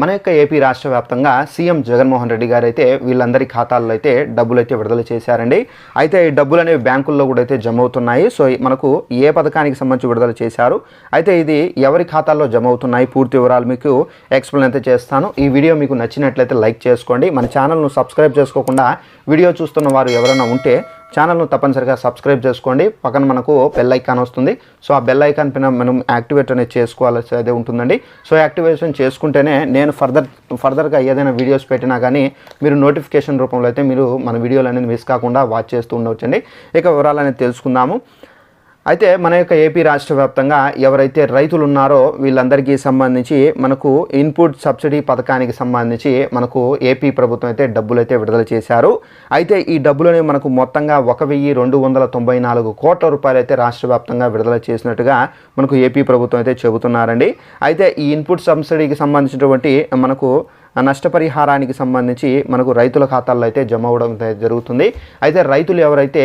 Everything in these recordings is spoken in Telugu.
మన యొక్క ఏపీ రాష్ట్ర వ్యాప్తంగా సీఎం జగన్మోహన్ రెడ్డి గారు అయితే వీళ్ళందరి ఖాతాల్లో అయితే డబ్బులు అయితే విడుదల చేశారండి. అయితే ఈ డబ్బులు అనేవి బ్యాంకుల్లో కూడా అయితే జమ అవుతున్నాయి సో మనకు ఏ పథకానికి సంబంధించి విడుదల చేశారు? అయితే ఇది ఎవరి ఖాతాల్లో జమ అవుతున్నాయి పూర్తి వివరాలు మీకు ఎక్స్ప్లెయిన్ అయితే చేస్తాను. ఈ వీడియో మీకు నచ్చినట్లయితే లైక్ చేసుకోండి. మన ఛానల్ను సబ్స్క్రైబ్ చేసుకోకుండా వీడియో చూస్తున్న వారు ఎవరైనా ఉంటే ఛానల్ను తప్పనిసరిగా సబ్స్క్రైబ్ చేసుకోండి. పక్కన మనకు బెల్ ఐకాన్ వస్తుంది. సో ఆ బెల్ ఐకాన్ పైన మనం యాక్టివేట్ అనేది చేసుకోవాల్సి అదే ఉంటుందండి. సో యాక్టివేషన్ చేసుకుంటేనే నేను ఫర్దర్ ఫర్దర్గా ఏదైనా వీడియోస్ పెట్టినా కానీ మీరు నోటిఫికేషన్ రూపంలో అయితే మీరు మన వీడియోలు అనేది మిస్ కాకుండా వాచ్ చేస్తూ ఉండవచ్చండి. ఇక వివరాలు అనేది తెలుసుకుందాము. అయితే మన యొక్క ఏపీ రాష్ట్ర వ్యాప్తంగా ఎవరైతే రైతులు ఉన్నారో వీళ్ళందరికీ సంబంధించి మనకు ఇన్పుట్ సబ్సిడీ పథకానికి సంబంధించి మనకు ఏపీ ప్రభుత్వం అయితే డబ్బులైతే విడుదల చేశారు. అయితే ఈ డబ్బులని మనకు మొత్తంగా ఒక వెయ్యి రెండు వందల తొంభై నాలుగు కోట్ల రూపాయలు అయితే రాష్ట్ర వ్యాప్తంగా విడుదల చేసినట్టుగా మనకు ఏపీ ప్రభుత్వం అయితే చెబుతున్నారండి. అయితే ఈ ఇన్పుట్ సబ్సిడీకి సంబంధించినటువంటి మనకు నష్టపరిహారానికి సంబంధించి మనకు రైతుల ఖాతాల్లో అయితే జమ అవ్వడం అయితే జరుగుతుంది. అయితే రైతులు ఎవరైతే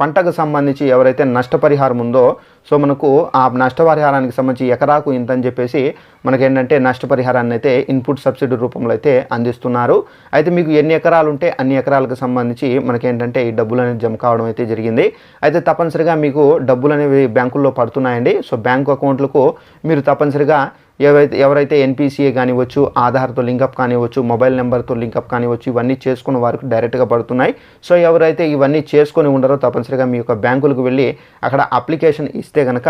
పంటకు సంబంధించి ఎవరైతే నష్టపరిహారం ఉందో సో మనకు ఆ నష్టపరిహారానికి సంబంధించి ఎకరాకు ఇంత అని చెప్పేసి మనకేంటంటే నష్టపరిహారాన్ని అయితే ఇన్పుట్ సబ్సిడీ రూపంలో అయితే అందిస్తున్నారు. అయితే మీకు ఎన్ని ఎకరాలు ఉంటే అన్ని ఎకరాలకు సంబంధించి మనకేంటంటే ఈ డబ్బులు అనేది జమ కావడం అయితే జరిగింది. అయితే తప్పనిసరిగా మీకు డబ్బులు అనేవి బ్యాంకుల్లో పడుతున్నాయండి. సో బ్యాంకు అకౌంట్లకు మీరు తప్పనిసరిగా ఎవరైతే ఎవరైతే ఎన్పిసిఏ కానివ్వచ్చు ఆధార్తో లింకప్ కానివ్వచ్చు మొబైల్ నెంబర్తో లింకప్ కానివ్వచ్చు ఇవన్నీ చేసుకున్న వారికి డైరెక్ట్గా పడుతున్నాయి. సో ఎవరైతే ఇవన్నీ చేసుకొని ఉండరో తప్పనిసరిగా మీ యొక్క బ్యాంకులకు వెళ్ళి అక్కడ అప్లికేషన్ ఇస్తే కనుక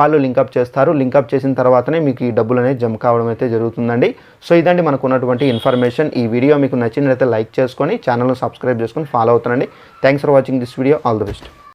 వాళ్ళు లింకప్ చేస్తారు. లింకప్ చేసిన తర్వాతనే మీకు ఈ డబ్బులు అనేది జమ కావడం అయితే జరుగుతుందండి. సో ఇదండి మనకు ఉన్నటువంటి ఇన్ఫర్మేషన్. ఈ వీడియో మీకు నచ్చినట్లయితే లైక్ చేసుకొని ఛానల్ను సబ్స్క్రైబ్ చేసుకొని ఫాలో అవుతానండి thanks for watching this video. All the best.